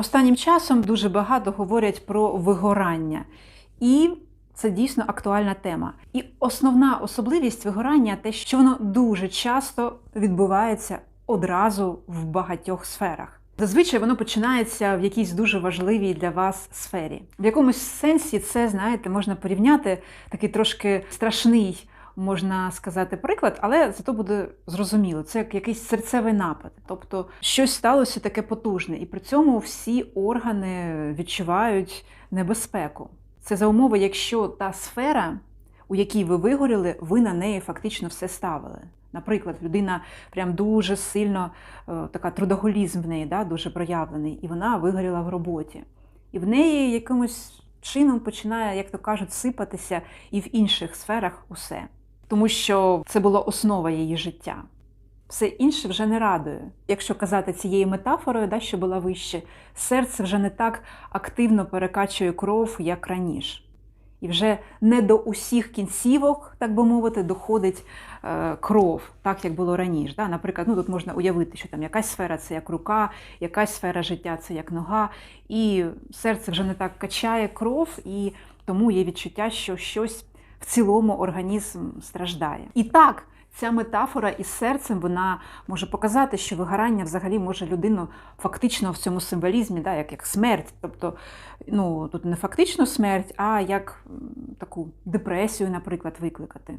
Останнім часом дуже багато говорять про вигорання, і це дійсно актуальна тема. І основна особливість вигорання те, що воно дуже часто відбувається одразу в багатьох сферах. Зазвичай воно починається в якійсь дуже важливій для вас сфері. В якомусь сенсі це, знаєте, можна порівняти такий трошки страшний, можна сказати, приклад, але зато буде зрозуміло. Це як якийсь серцевий напад. Тобто щось сталося таке потужне, і при цьому всі органи відчувають небезпеку. Це за умови, якщо та сфера, у якій ви вигоріли, ви на неї фактично все ставили. Наприклад, людина прям дуже сильно е, така трудоголізм в неї, да, дуже проявлений, і вона вигоріла в роботі. І в неї якимось чином починає, як то кажуть, сипатися і в інших сферах усе. Тому що це була основа її життя. Все інше вже не радує. Якщо казати цією метафорою, да, що була вище, серце вже не так активно перекачує кров, як раніше. І вже не до усіх кінцівок, так би мовити, доходить е, кров, так як було раніше. Да? Наприклад, ну тут можна уявити, що там якась сфера це як рука, якась сфера життя це як нога, і серце вже не так качає кров, і тому є відчуття, що щось в цілому організм страждає. І так, ця метафора із серцем вона може показати, що вигорання взагалі може людину фактично в цьому символізмі, да, як, як смерть. Тобто, ну тут не фактично смерть, а як таку депресію, наприклад, викликати.